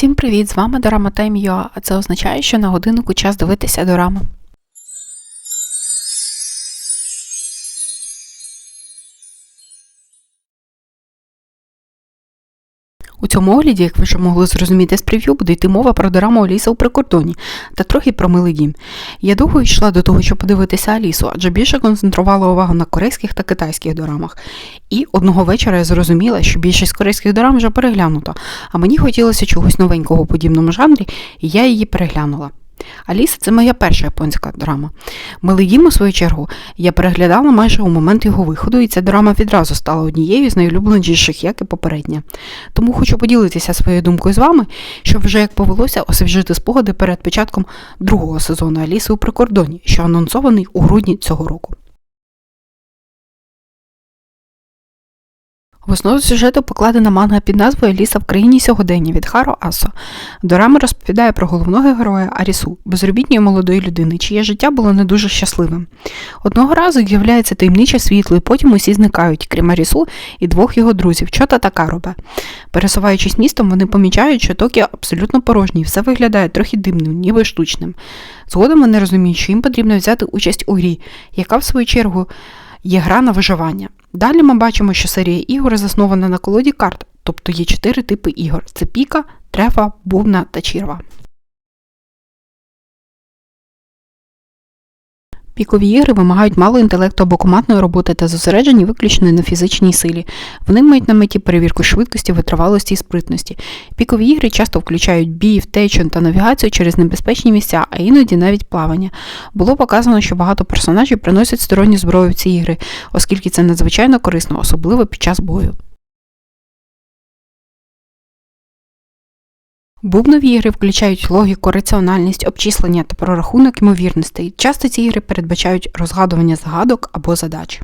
Всім привіт! З вами Дорама Тайм.Юа, а це означає, що на годинку час дивитися дораму. У цьому огляді, як ви вже могли зрозуміти з прев'ю, буде йти мова про дораму Аліса у прикордоні та трохи про милий дім. Я довго йшла до того, щоб подивитися Алісу, адже більше концентрувала увагу на корейських та китайських дорамах. І одного вечора я зрозуміла, що більшість корейських дорам вже переглянута, а мені хотілося чогось новенького у подібному жанрі, і я її переглянула. Аліса це моя перша японська драма. Милий дім, у свою чергу, я переглядала майже у момент його виходу, і ця драма відразу стала однією з найулюбленіших, як і попередня. Тому хочу поділитися своєю думкою з вами, щоб вже як повелося освіжити спогади перед початком другого сезону Аліси у прикордоні, що анонсований у грудні цього року. В основу сюжету покладена манга під назвою Ліса в країні сьогодення від Харо Асо. Дорама розповідає про головного героя Арісу, безробітньої молодої людини, чиє життя було не дуже щасливим. Одного разу з'являється таємниче світло, і потім усі зникають, крім Арісу і двох його друзів Чота та Карубе. Пересуваючись містом, вони помічають, що Токіо абсолютно порожній, все виглядає трохи дивним, ніби штучним. Згодом вони розуміють, що їм потрібно взяти участь у грі, яка, в свою чергу, є гра на виживання. Далі ми бачимо, що серія ігор заснована на колоді карт, тобто є чотири типи ігор: це піка, трефа, бубна та чірва. Пікові ігри вимагають мало інтелекту або командної роботи та зосереджені виключно на фізичній силі. Вони мають на меті перевірку швидкості, витривалості і спритності. Пікові ігри часто включають бій, втечу та навігацію через небезпечні місця, а іноді навіть плавання. Було показано, що багато персонажів приносять сторонню зброю в ці ігри, оскільки це надзвичайно корисно, особливо під час бою. Бубнові ігри включають логіку, раціональність, обчислення та прорахунок ймовірностей. Часто ці ігри передбачають розгадування загадок або задач.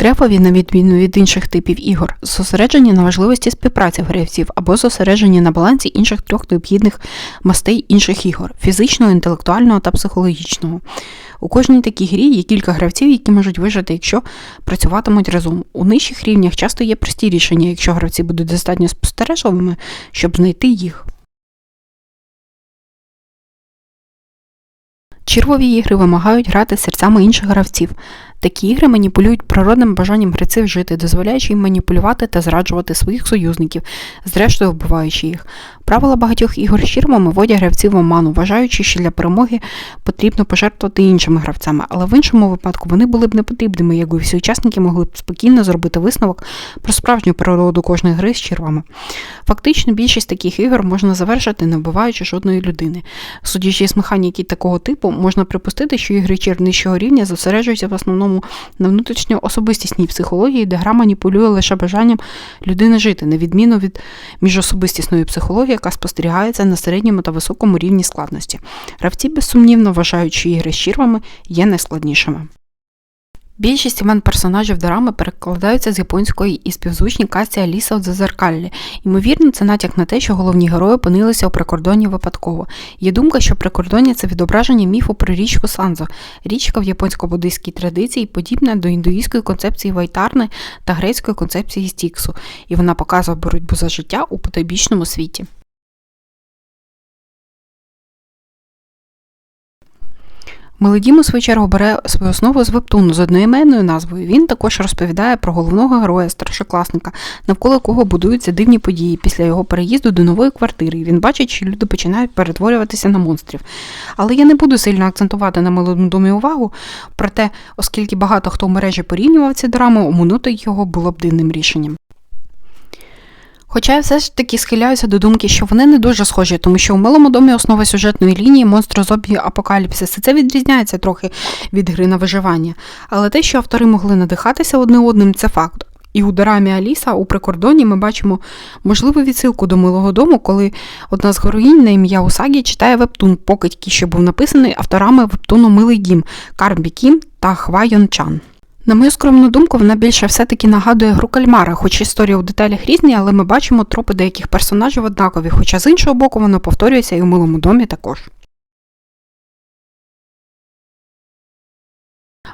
Трефові, на відміну від інших типів ігор, зосереджені на важливості співпраці гравців або зосереджені на балансі інших трьох необхідних мастей інших ігор фізичного, інтелектуального та психологічного. У кожній такій грі є кілька гравців, які можуть вижити, якщо працюватимуть разом. У нижчих рівнях часто є прості рішення, якщо гравці будуть достатньо спостережливими, щоб знайти їх. Червові ігри вимагають грати серцями інших гравців. Такі ігри маніпулюють природним бажанням гравців жити, дозволяючи їм маніпулювати та зраджувати своїх союзників, зрештою вбиваючи їх. Правила багатьох ігор з чірвами вводять гравців в оману, вважаючи, що для перемоги потрібно пожертвувати іншими гравцями, але в іншому випадку вони були б непотрібними, якби всі учасники могли б спокійно зробити висновок про справжню природу кожної гри з чірвами. Фактично, більшість таких ігор можна завершити, не вбиваючи жодної людини. Судячи з механіки такого типу, можна припустити, що ігри черв нижчого рівня зосереджуються в основному на внутрішньо особистісній психології, де гра маніпулює лише бажанням людини жити, на відміну від міжособистісної психології, яка спостерігається на середньому та високому рівні складності. Гравці безсумнівно вважають, що ігри з червами є найскладнішими. Більшість імен персонажів дорами перекладаються з японської і співзвучні касті Аліса в Зазеркаллі. Ймовірно, це натяк на те, що головні герої опинилися у прикордонні випадково. Є думка, що прикордоння це відображення міфу про річку Санзо. Річка в японсько-буддийській традиції подібна до індуїзької концепції Вайтарни та грецької концепції Стіксу, і вона показує боротьбу за життя у потойбічному світі. Мелодім, у свою чергу, бере свою основу з вебтуну з одноіменною назвою. Він також розповідає про головного героя, старшокласника, навколо якого будуються дивні події після його переїзду до нової квартири. Він бачить, що люди починають перетворюватися на монстрів. Але я не буду сильно акцентувати на мелодомі увагу, проте, оскільки багато хто в мережі порівнював ці драми, оминути його було б дивним рішенням. Хоча я все ж таки схиляюся до думки, що вони не дуже схожі, тому що у милому домі основа сюжетної лінії монстрозобі апокаліпсис, і це відрізняється трохи від гри на виживання. Але те, що автори могли надихатися одне одним, це факт. І у дорамі Аліса у прикордоні ми бачимо можливу відсилку до милого дому, коли одна з героїнь на ім'я Усагі читає вебтун, покидьки, що був написаний авторами вебтуну Милий дім Карбі Кім та Хва Чан. На мою скромну думку, вона більше все-таки нагадує гру кальмара, хоч історія у деталях різні, але ми бачимо тропи деяких персонажів однакові, хоча з іншого боку воно повторюється і у милому домі також.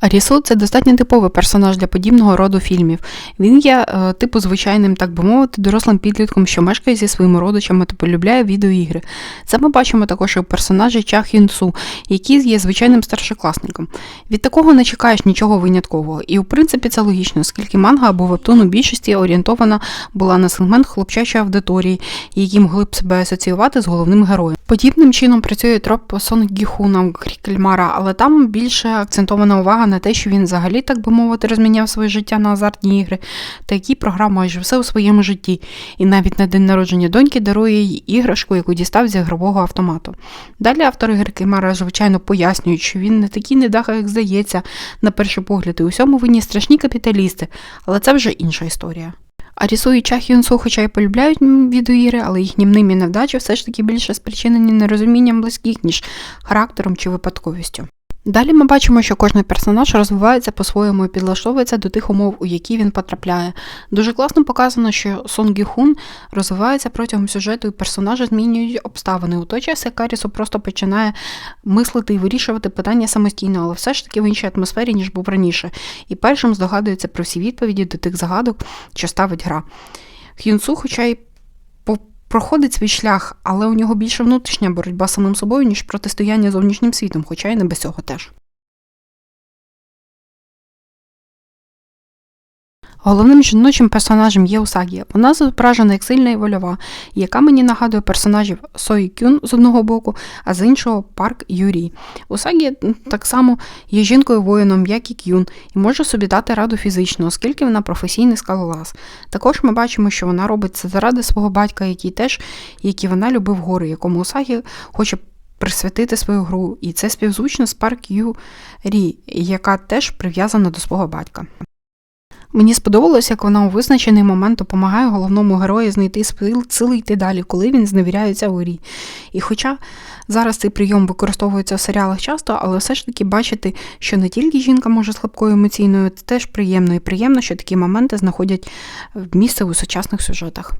Арісу це достатньо типовий персонаж для подібного роду фільмів. Він є е, типу звичайним, так би мовити, дорослим підлітком, що мешкає зі своїми родичами та полюбляє відеоігри. Це ми бачимо також і у персонажі Ча Хюн Су, який є звичайним старшокласником. Від такого не чекаєш нічого виняткового, і в принципі це логічно, оскільки манга або вебтун у більшості орієнтована була на сегмент хлопчачої аудиторії, які могли б себе асоціювати з головним героєм. Подібним чином працює троп Сон Гіхуна «Грі але там більше акцентована увага на те, що він взагалі, так би мовити, розміняв своє життя на азартні ігри, та який програв майже все у своєму житті, і навіть на день народження доньки дарує їй іграшку, яку дістав з ігрового автомату. Далі автори «Гри Кальмара, звичайно, пояснюють, що він не такий недаха, як здається, на перший погляд, і усьому винні страшні капіталісти, але це вже інша історія. А Рісу і Чах хоча й полюбляють відеоігри, але їхні мнимі невдачі все ж таки більше спричинені нерозумінням близьких, ніж характером чи випадковістю. Далі ми бачимо, що кожен персонаж розвивається по-своєму і підлаштовується до тих умов, у які він потрапляє. Дуже класно показано, що Сон Гі Хун розвивається протягом сюжету, і персонажі змінюють обставини. У той час, як Карісу просто починає мислити і вирішувати питання самостійно, але все ж таки в іншій атмосфері, ніж був раніше, і першим здогадується про всі відповіді до тих загадок, що ставить гра. Х'юнсу, хоча й проходить свій шлях, але у нього більше внутрішня боротьба з самим собою, ніж протистояння зовнішнім світом, хоча й не без цього теж. Головним жіночим персонажем є Усагі. Вона зображена як сильна і вольова, яка мені нагадує персонажів Сої Кюн з одного боку, а з іншого Парк Юрі. Усагі так само є жінкою-воїном, як і Кюн, і може собі дати раду фізично, оскільки вона професійний скалолаз. Також ми бачимо, що вона робить це заради свого батька, який теж, як і вона, любив гори, якому Усагі хоче присвятити свою гру, і це співзвучно з Парк Ю Рі, яка теж прив'язана до свого батька. Мені сподобалось, як вона у визначений момент допомагає головному герою знайти сил, сили йти далі, коли він зневіряється у грі. І хоча зараз цей прийом використовується в серіалах часто, але все ж таки бачити, що не тільки жінка може слабкою емоційною, це теж приємно. І приємно, що такі моменти знаходять місце у сучасних сюжетах.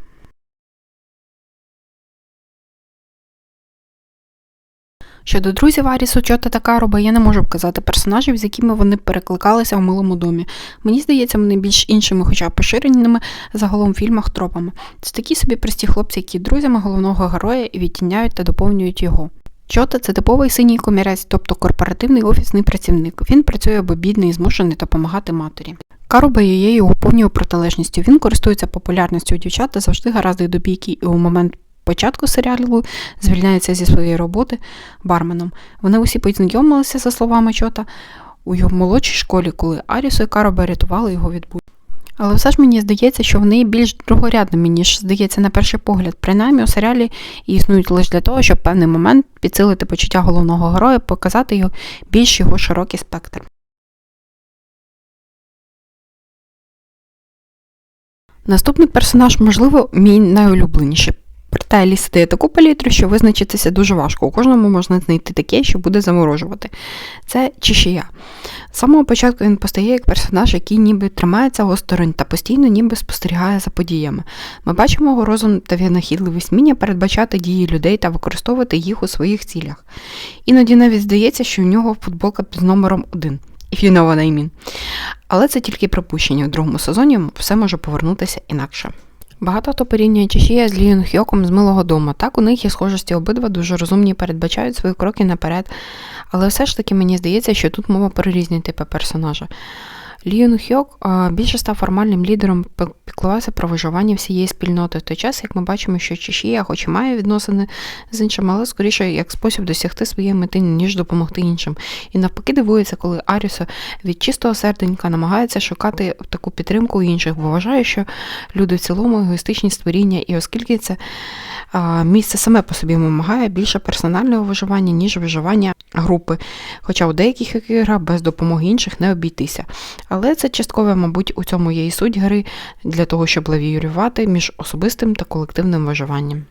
Щодо друзів Арісу, Чота та Кароба, я не можу вказати персонажів, з якими вони перекликалися в милому домі. Мені здається, вони більш іншими, хоча поширеними загалом в фільмах тропами. Це такі собі прості хлопці, які друзями головного героя і відтіняють та доповнюють його. Чота це типовий синій комірець, тобто корпоративний офісний працівник. Він працює або бідний і змушений допомагати матері. Каруба є його повною протилежністю. Він користується популярністю у дівчат та завжди гаразд до бійки, і у момент початку серіалу звільняється зі своєї роботи барменом. Вони усі познайомилися, за словами Чота, у його молодшій школі, коли Арісу і Каруба рятували його від бу. Але все ж мені здається, що вони більш другорядними, ніж здається на перший погляд. Принаймні у серіалі існують лише для того, щоб певний момент підсилити почуття головного героя, показати його більш його широкий спектр. Наступний персонаж, можливо, мій найулюбленіший. Проте Аліса дає таку палітру, що визначитися дуже важко. У кожному можна знайти таке, що буде заморожувати. Це Чішія. З самого початку він постає як персонаж, який ніби тримається осторонь та постійно ніби спостерігає за подіями. Ми бачимо його розум та винахідливість вміння передбачати дії людей та використовувати їх у своїх цілях. Іноді навіть здається, що у нього футболка під номером 1. If you know what I mean. Але це тільки припущення. У другому сезоні все може повернутися інакше. Багато хто порівнює чешія з Ліон Хьоком з милого дому. Так, у них є схожості обидва дуже розумні, передбачають свої кроки наперед. Але все ж таки мені здається, що тут мова про різні типи персонажа. Ліон Хьок більше став формальним лідером, пі- піклувався про виживання всієї спільноти в той час, як ми бачимо, що Чешія, хоч і має відносини з іншим, але скоріше як спосіб досягти своєї мети, ніж допомогти іншим. І навпаки дивується, коли Аріса від чистого серденька намагається шукати таку підтримку у інших, бо вважає, що люди в цілому егоїстичні створіння, і оскільки це місце саме по собі вимагає більше персонального виживання, ніж виживання групи. Хоча у деяких іграх без допомоги інших не обійтися. Але це частково, мабуть, у цьому є і суть гри для того, щоб лавіювати між особистим та колективним виживанням.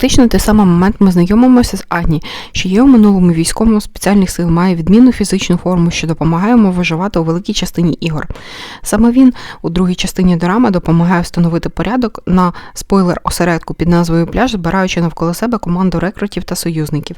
Фактично, той самий момент ми знайомимося з Агні, що є у минулому військовому спеціальних сил, має відмінну фізичну форму, що допомагає йому виживати у великій частині ігор. Саме він у другій частині дорами допомагає встановити порядок на спойлер осередку під назвою Пляж, збираючи навколо себе команду рекрутів та союзників.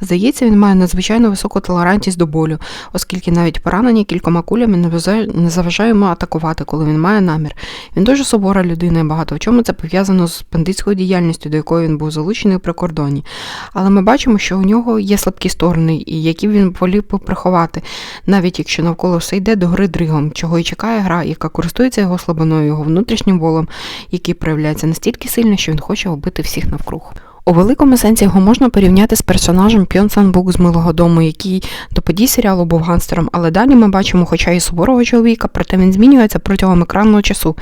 Здається, він має надзвичайно високу толерантність до болю, оскільки навіть поранення кількома кулями не заважає йому атакувати, коли він має намір. Він дуже собора людина і багато в чому це пов'язано з бандитською діяльністю, до якої він був залучений у прикордоні. Але ми бачимо, що у нього є слабкі сторони, і які він волів приховати, навіть якщо навколо все йде до гри дригом, чого і чекає гра, яка користується його слабиною, його внутрішнім волом, який проявляється настільки сильно, що він хоче вбити всіх навкруг. У великому сенсі його можна порівняти з персонажем Пьон Сан Бук з Милого дому, який до подій серіалу був гангстером, але далі ми бачимо, хоча і суворого чоловіка, проте він змінюється протягом екранного часу.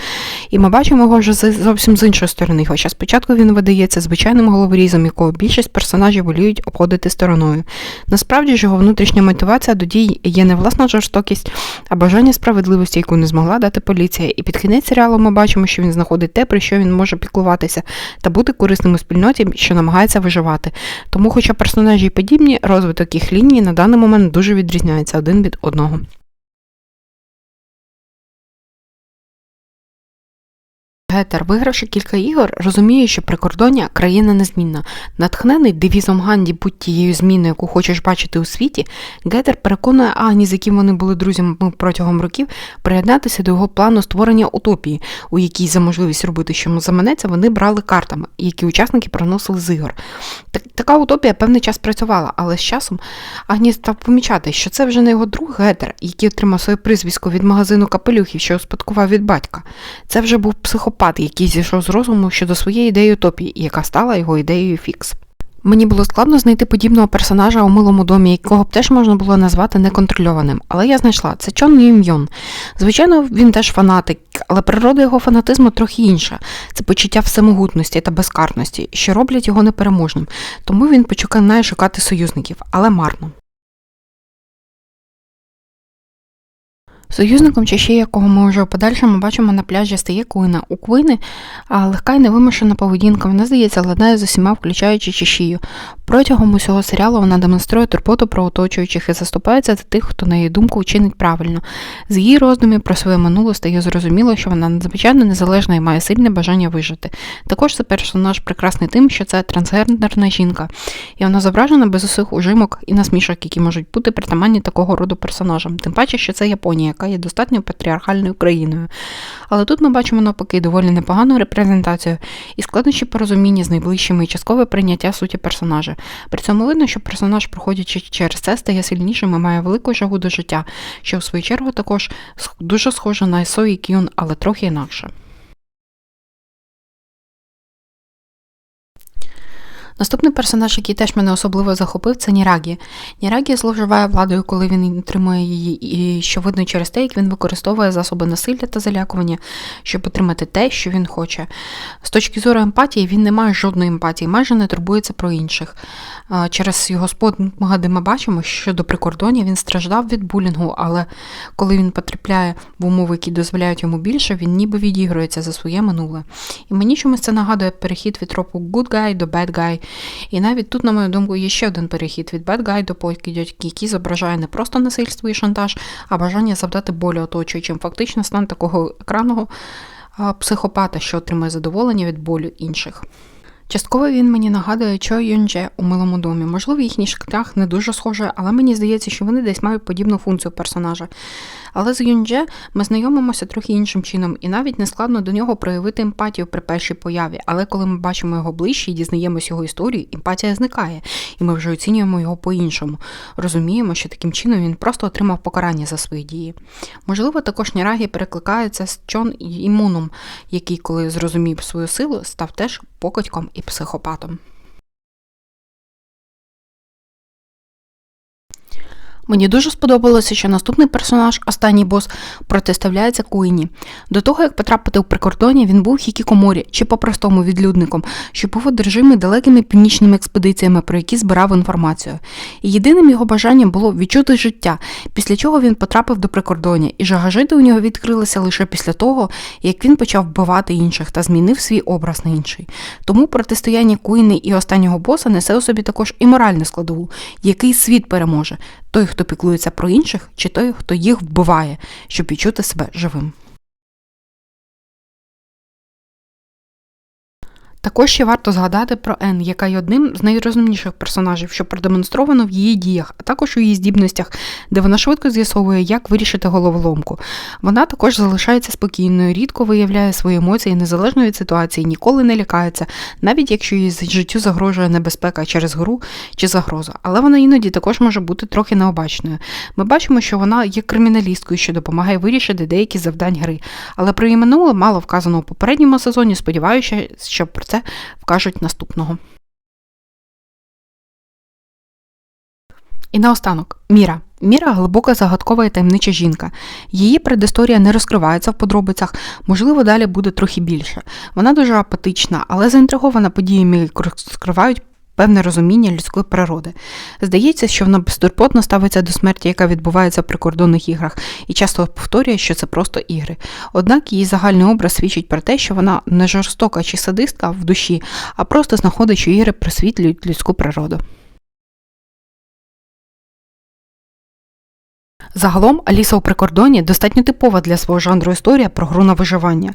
І ми бачимо його вже зовсім з іншої сторони, хоча спочатку він видається звичайним головорізом, якого більшість персонажів воліють обходити стороною. Насправді ж його внутрішня мотивація до дій є не власна жорстокість, а бажання справедливості, яку не змогла дати поліція. І під кінець серіалу ми бачимо, що він знаходить те, про що він може піклуватися, та бути корисним у спільноті, що намагається виживати. Тому, хоча персонажі подібні, розвиток їх лінії на даний момент дуже відрізняється один від одного. Гетер, вигравши кілька ігор, розуміє, що прикордоння країна незмінна. Натхнений девізом Ганді будь тією зміною, яку хочеш бачити у світі, Гетер переконує Агні, з яким вони були друзями протягом років, приєднатися до його плану створення утопії, у якій за можливість робити, що заманеться, вони брали картами, які учасники приносили з ігор. Так, така утопія певний час працювала, але з часом Агні став помічати, що це вже не його друг Гетер, який отримав своє прізвисько від магазину капелюхів, що успадкував від батька. Це вже був психопат, який зійшов з розуму щодо своєї ідеї утопії, яка стала його ідеєю фікс. Мені було складно знайти подібного персонажа у милому домі, якого б теж можна було назвати неконтрольованим. Але я знайшла це Чон Йон. Звичайно, він теж фанатик, але природа його фанатизму трохи інша. Це почуття всемогутності та безкарності, що роблять його непереможним. Тому він починає шукати союзників, але марно. Союзником ще якого ми вже у подальшому бачимо на пляжі стає Куїна. У Куїни легка і невимушена поведінка. Вона здається, ладнає з усіма, включаючи чешію. Протягом усього серіалу вона демонструє турботу про оточуючих і заступається за тих, хто на її думку вчинить правильно. З її роздумів про своє минуле стає зрозуміло, що вона надзвичайно незалежна і має сильне бажання вижити. Також це персонаж прекрасний тим, що це трансгендерна жінка, і вона зображена без усіх ужимок і насмішок, які можуть бути притаманні такого роду персонажам. Тим паче, що це Японія, яка є достатньо патріархальною країною. Але тут ми бачимо навпаки доволі непогану репрезентацію і складнощі порозуміння з найближчими і часткове прийняття суті персонажа. При цьому видно, що персонаж, проходячи через це, стає сильнішим і має велику жагу до життя, що в свою чергу також дуже схоже на Сої Кюн, але трохи інакше. Наступний персонаж, який теж мене особливо захопив, це Нірагі. Нірагі зловживає владою, коли він отримує її, і що видно через те, як він використовує засоби насилля та залякування, щоб отримати те, що він хоче. З точки зору емпатії, він не має жодної емпатії, майже не турбується про інших. Через його спогади ми бачимо, що до прикордоння він страждав від булінгу, але коли він потрапляє в умови, які дозволяють йому більше, він ніби відігрується за своє минуле. І мені чомусь це нагадує перехід від тропу good guy до bad guy. І навіть тут, на мою думку, є ще один перехід від bad до дядьки, який зображає не просто насильство і шантаж, а бажання завдати болю оточуючим. Фактично стан такого екранного психопата, що отримує задоволення від болю інших. Частково він мені нагадує Чо Юнже у милому домі. Можливо, їхній шлях не дуже схожий, але мені здається, що вони десь мають подібну функцію персонажа. Але з Юнже ми знайомимося трохи іншим чином, і навіть не складно до нього проявити емпатію при першій появі. Але коли ми бачимо його ближче і дізнаємось його історію, емпатія зникає, і ми вже оцінюємо його по-іншому. Розуміємо, що таким чином він просто отримав покарання за свої дії. Можливо, також Нірагі перекликається з Чон Імуном, який, коли зрозумів свою силу, став теж покидьком і психопатом. Мені дуже сподобалося, що наступний персонаж, останній бос, протиставляється Куїні. До того, як потрапити у прикордоння, він був хікікоморі чи по-простому відлюдником, що був одержимий далекими північними експедиціями, про які збирав інформацію. І єдиним його бажанням було відчути життя, після чого він потрапив до прикордоння, і жага жити у нього відкрилася лише після того, як він почав вбивати інших та змінив свій образ на інший. Тому протистояння Куїни і останнього боса несе у собі також і моральну складову, який світ переможе той, хто піклується про інших, чи той, хто їх вбиває, щоб відчути себе живим. Також ще варто згадати про Ен, яка є одним з найрозумніших персонажів, що продемонстровано в її діях, а також у її здібностях, де вона швидко з'ясовує, як вирішити головоломку. Вона також залишається спокійною, рідко виявляє свої емоції незалежно від ситуації, ніколи не лякається, навіть якщо її життю загрожує небезпека через гру чи загроза. Але вона іноді також може бути трохи необачною. Ми бачимо, що вона є криміналісткою, що допомагає вирішити деякі завдань гри. Але про її минуле мало вказано у попередньому сезоні. Сподіваюся, що про це вкажуть наступного. І наостанок Міра. Міра глибока загадкова і таємнича жінка. Її предісторія не розкривається в подробицях, можливо, далі буде трохи більше. Вона дуже апатична, але заінтригована подіями, які розкривають певне розуміння людської природи. Здається, що вона безтурботно ставиться до смерті, яка відбувається в прикордонних іграх, і часто повторює, що це просто ігри. Однак її загальний образ свідчить про те, що вона не жорстока чи садистка в душі, а просто знаходить, що ігри просвітлюють людську природу. Загалом Аліса у прикордоні достатньо типова для свого жанру історія про гру на виживання,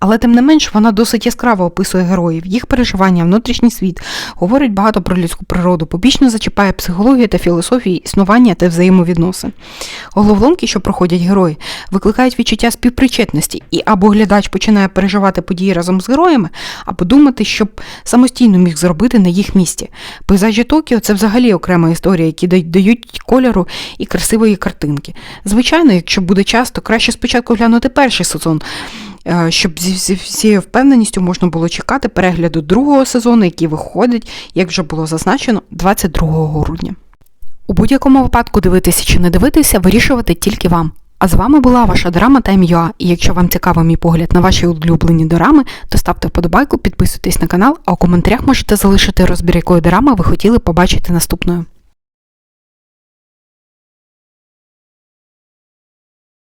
але тим не менш вона досить яскраво описує героїв, їх переживання, внутрішній світ, говорить багато про людську природу, побічно зачіпає психологію та філософію існування та взаємовідносин. Головоломки, що проходять герої, викликають відчуття співпричетності, і або глядач починає переживати події разом з героями, або думати, щоб самостійно міг зробити на їх місці. Пейзажі Токіо це взагалі окрема історія, які дають кольору і красивої картинки. Звичайно, якщо буде час, то краще спочатку глянути перший сезон. е, Щоб зі всією впевненістю можна було чекати перегляду другого сезону, який виходить, як вже було зазначено, 22 грудня. У будь-якому випадку дивитися чи не дивитися, вирішувати тільки вам. А з вами була ваша драма Time.ua, і якщо вам цікавий мій погляд на ваші улюблені дорами, то ставте вподобайку, підписуйтесь на канал, а у коментарях можете залишити розбір, якої дорами ви хотіли побачити наступною.